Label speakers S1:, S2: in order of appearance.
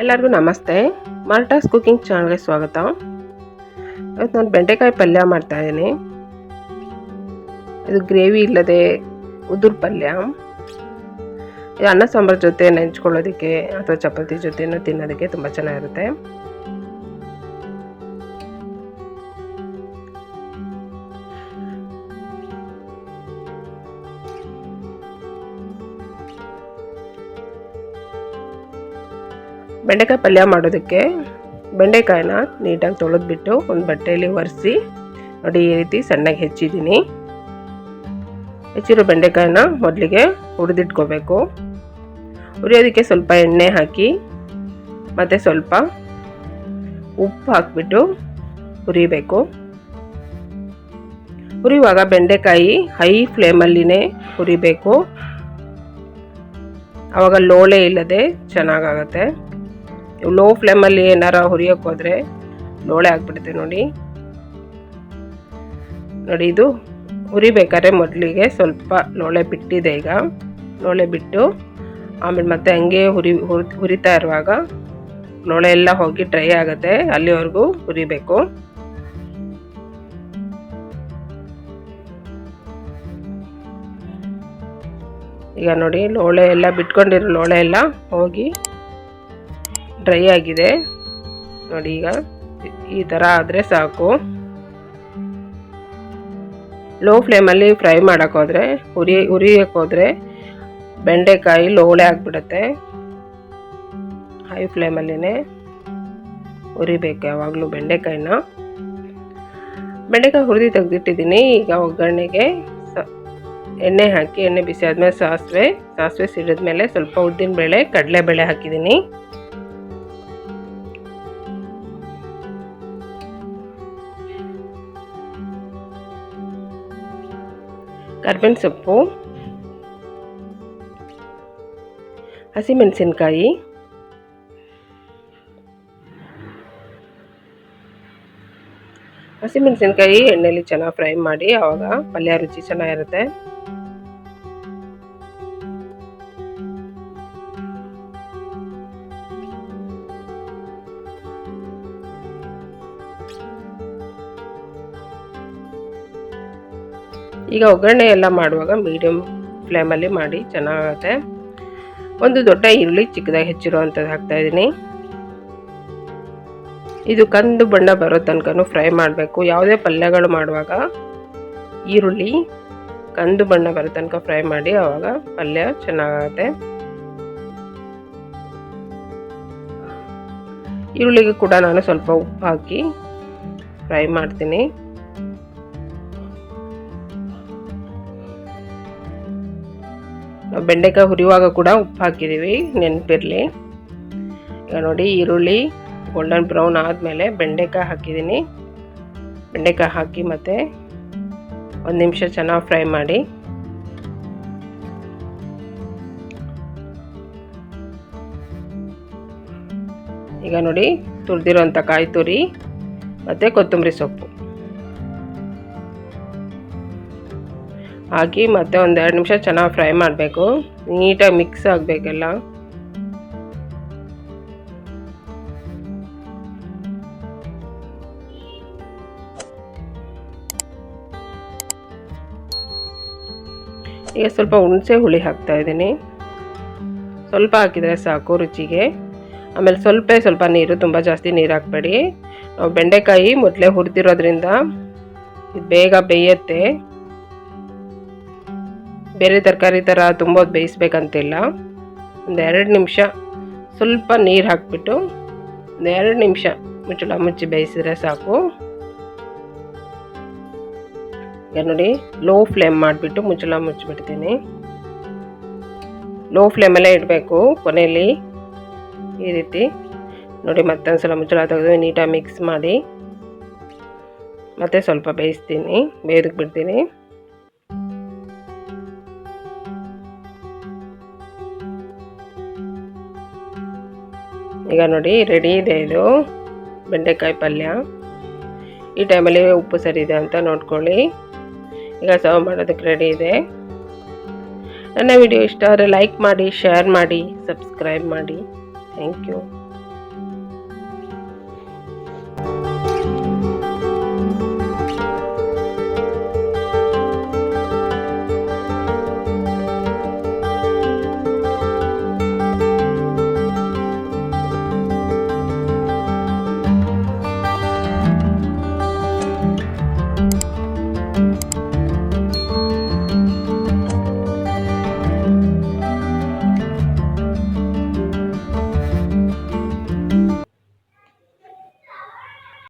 S1: ಎಲ್ಲರಿಗೂ ನಮಸ್ತೆ. ಮಾರ್ಟಾಸ್ ಕುಕಿಂಗ್ ಚಾನಲ್ಗೆ ಸ್ವಾಗತ. ಇವತ್ತು ನಾನು ಬೆಂಡೆಕಾಯಿ ಪಲ್ಯ ಮಾಡ್ತಾ ಇದ್ದೀನಿ. ಇದು ಗ್ರೇವಿ ಇಲ್ಲದೆ ಉದುರು ಪಲ್ಯ. ಇದು ಅನ್ನ ಸಾಂಬಾರು ಜೊತೆ ನೆಂಚ್ಕೊಳ್ಳೋದಕ್ಕೆ ಅಥವಾ ಚಪಾತಿ ಜೊತೆನೂ ತಿನ್ನೋದಕ್ಕೆ ತುಂಬ ಚೆನ್ನಾಗಿರುತ್ತೆ. ಬೆಂಡೆಕಾಯಿ ಪಲ್ಯ ಮಾಡೋದಕ್ಕೆ ಬೆಂಡೆಕಾಯಿನ ನೀಟಾಗಿ ತೊಳೆದ್ಬಿಟ್ಟು ಒಂದು ಬಟ್ಟೆಯಲ್ಲಿ ಒರೆಸಿ ನೋಡಿ ಈ ರೀತಿ ಸಣ್ಣಗೆ ಹೆಚ್ಚಿದ್ದೀನಿ. ಹೆಚ್ಚಿರೋ ಬೆಂಡೆಕಾಯಿನ ಮೊದಲಿಗೆ ಹುರಿದಿಟ್ಕೋಬೇಕು. ಹುರಿಯೋದಕ್ಕೆ ಸ್ವಲ್ಪ ಎಣ್ಣೆ ಹಾಕಿ ಮತ್ತು ಸ್ವಲ್ಪ ಉಪ್ಪು ಹಾಕಿಬಿಟ್ಟು ಹುರಿಬೇಕು. ಹುರಿಯುವಾಗ ಬೆಂಡೆಕಾಯಿ ಹೈ ಫ್ಲೇಮಲ್ಲಿನೇ ಹುರಿಬೇಕು. ಆವಾಗ ಲೋಳೆ ಇಲ್ಲದೆ ಚೆನ್ನಾಗಾಗತ್ತೆ. ಲೋ ಫ್ಲೇಮಲ್ಲಿ ಏನಾರ ಹುರಿಯೋಕೆ ಹೋದರೆ ಲೋಳೆ ಆಗ್ಬಿಡುತ್ತೆ ನೋಡಿ. ನೋಡಿ ಇದು ಹುರಿಬೇಕಾದ್ರೆ ಮೊದಲಿಗೆ ಸ್ವಲ್ಪ ಲೋಳೆ ಬಿಟ್ಟಿದೆ ಈಗ. ಲೋಳೆ ಬಿಟ್ಟು ಆಮೇಲೆ ಮತ್ತೆ ಹಂಗೆ ಹುರಿ ಹುರಿತಾ ಇರುವಾಗ ಲೋಳೆ ಎಲ್ಲ ಹೋಗಿ ಡ್ರೈ ಆಗುತ್ತೆ, ಅಲ್ಲಿವರೆಗೂ ಹುರಿಬೇಕು. ಈಗ ನೋಡಿ ಲೋಳೆ ಎಲ್ಲ ಬಿಟ್ಕೊಂಡಿರೋ ಲೋಳೆ ಎಲ್ಲ ಹೋಗಿ ಡ್ರೈ ಆಗಿದೆ. ನೋಡಿ ಈಗ ಈ ಥರ ಆದರೆ ಸಾಕು. ಲೋ ಫ್ಲೇಮಲ್ಲಿ ಫ್ರೈ ಮಾಡೋಕ್ಕೋದ್ರೆ ಉರಿ ಹೋದರೆ ಬೆಂಡೆಕಾಯಿ ಲೋಳೆ ಆಗಿಬಿಡುತ್ತೆ. ಹೈ ಫ್ಲೇಮಲ್ಲಿನೇ ಹುರಿಬೇಕು ಯಾವಾಗಲೂ ಬೆಂಡೆಕಾಯಿನ. ಬೆಂಡೆಕಾಯಿ ಹುರಿದು ತೆಗೆದಿಟ್ಟಿದ್ದೀನಿ. ಈಗ ಒಗ್ಗರಣೆಗೆ ಎಣ್ಣೆ ಹಾಕಿ, ಎಣ್ಣೆ ಬಿಸಿ ಆದಮೇಲೆ ಸಾಸಿವೆ ಸಾಸಿವೆ ಸಿಡಿದ್ಮೇಲೆ ಸ್ವಲ್ಪ ಉದ್ದಿನಬೇಳೆ ಕಡಲೆಬೇಳೆ ಹಾಕಿದ್ದೀನಿ. ಕರ್ಬೇವಿನ ಸೊಪ್ಪು ಹಸಿಮೆಣಸಿನ್ಕಾಯಿ ಹಸಿಮೆಣಸಿನ್ಕಾಯಿ ಎಣ್ಣೆಲಿ ಚೆನ್ನಾಗಿ ಫ್ರೈ ಮಾಡಿ ಆವಾಗ ಪಲ್ಯ ರುಚಿ ಚೆನ್ನಾಗಿರುತ್ತೆ. ಈಗ ಒಗ್ಗರಣೆ ಎಲ್ಲ ಮಾಡುವಾಗ ಮೀಡಿಯಮ್ ಫ್ಲೇಮಲ್ಲಿ ಮಾಡಿ ಚೆನ್ನಾಗುತ್ತೆ. ಒಂದು ದೊಡ್ಡ ಈರುಳ್ಳಿ ಚಿಕ್ಕದಾಗಿ ಹೆಚ್ಚಿರುವಂಥದ್ದು ಹಾಕ್ತಾಯಿದ್ದೀನಿ ಇದು ಕಂದು ಬಣ್ಣ ಬರೋ ತನಕ ಫ್ರೈ ಮಾಡಬೇಕು. ಯಾವುದೇ ಪಲ್ಯಗಳು ಮಾಡುವಾಗ ಈರುಳ್ಳಿ ಕಂದು ಬಣ್ಣ ಬರೋ ತನಕ ಫ್ರೈ ಮಾಡಿ ಆವಾಗ ಪಲ್ಯ ಚೆನ್ನಾಗುತ್ತೆ. ಈರುಳ್ಳಿಗೆ ಕೂಡ ನಾನು ಸ್ವಲ್ಪ ಉಪ್ಪು ಹಾಕಿ ಫ್ರೈ ಮಾಡ್ತೀನಿ. ಬೆಂಡೆಕಾಯಿ ಹುರಿಯುವಾಗ ಕೂಡ ಉಪ್ಪು ಹಾಕಿದ್ದೀವಿ, ನೆನಪಿರಲಿ. ಈಗ ನೋಡಿ ಈರುಳ್ಳಿ ಗೋಲ್ಡನ್ ಬ್ರೌನ್ ಆದಮೇಲೆ ಬೆಂಡೆಕಾಯಿ ಹಾಕಿದ್ದೀನಿ. ಬೆಂಡೆಕಾಯಿ ಹಾಕಿ ಮತ್ತು ಒಂದು ನಿಮಿಷ ಚೆನ್ನಾಗಿ ಫ್ರೈ ಮಾಡಿ. ಈಗ ನೋಡಿ ತುರಿದಿರೋಂಥ ಕಾಯಿ ತುರಿ, ಮತ್ತು ಕೊತ್ತಂಬರಿ ಸೊಪ್ಪು. ಹಾಕಿ ಮತ್ತೆ ಒಂದೆರಡು ನಿಮಿಷ ಚೆನ್ನಾಗಿ ಫ್ರೈ ಮಾಡಬೇಕು. ನೀಟಾಗಿ ಮಿಕ್ಸ್ ಆಗಬೇಕೆಲ್ಲ. ಈಗ ಸ್ವಲ್ಪ ಹುಣಸೆ ಹುಳಿ ಹಾಕ್ತಾ ಇದ್ದೀನಿ. ಸ್ವಲ್ಪ ಹಾಕಿದರೆ ಸಾಕು ರುಚಿಗೆ. ಆಮೇಲೆ ಸ್ವಲ್ಪ ಸ್ವಲ್ಪ ನೀರು, ತುಂಬ ಜಾಸ್ತಿ ನೀರು ಹಾಕಬೇಡಿ. ನಾವು ಬೆಂಡೆಕಾಯಿ ಮೊದಲೇ ಹುರಿದಿರೋದ್ರಿಂದ ಇದು ಬೇಗ ಬೇಯುತ್ತೆ. ಬೇರೆ ತರಕಾರಿ ಥರ ತುಂಬ ಬೇಯಿಸ್ಬೇಕಂತಿಲ್ಲ. ಒಂದು ಎರಡು ನಿಮಿಷ ಸ್ವಲ್ಪ ನೀರು ಹಾಕ್ಬಿಟ್ಟು ಒಂದು ಎರಡು ನಿಮಿಷ ಮುಚ್ಚಳ ಮುಚ್ಚಿ ಬೇಯಿಸಿದ್ರೆ ಸಾಕು. ಈಗ ನೋಡಿ ಲೋ ಫ್ಲೇಮ್ ಮಾಡಿಬಿಟ್ಟು ಮುಚ್ಚಳ ಮುಚ್ಚಿಬಿಡ್ತೀನಿ. ಲೋ ಫ್ಲೇಮಲ್ಲೇ ಇಡಬೇಕು ಕೊನೆಯಲ್ಲಿ. ಈ ರೀತಿ. ನೋಡಿ ಮತ್ತೊಂದು ಸಲ ಮುಚ್ಚಳ ತೆಗೆದು ನೀಟಾಗಿ ಮಿಕ್ಸ್ ಮಾಡಿ. ಮತ್ತೆ ಸ್ವಲ್ಪ ಬೇಯಿಸ್ತೀನಿ ಬೇಯ್ದಕ್ಕೆ ಬಿಡ್ತೀನಿ ಈಗ ನೋಡಿ ರೆಡಿ ಇದೆ ಇದು. ಬೆಂಡೆಕಾಯಿ ಪಲ್ಯ. ಈ ಟೈಮಲ್ಲಿ ಉಪ್ಪು ಸರಿ ಇದೆ ಅಂತ ನೋಡ್ಕೊಳ್ಳಿ. ಈಗ ಸರ್ವ್ ಮಾಡೋದಕ್ಕೆ ರೆಡಿ ಇದೆ. ನನ್ನ ವಿಡಿಯೋ ಇಷ್ಟ ಆದರೆ ಲೈಕ್ ಮಾಡಿ ಶೇರ್ ಮಾಡಿ ಸಬ್ಸ್ಕ್ರೈಬ್ ಮಾಡಿ. Thank you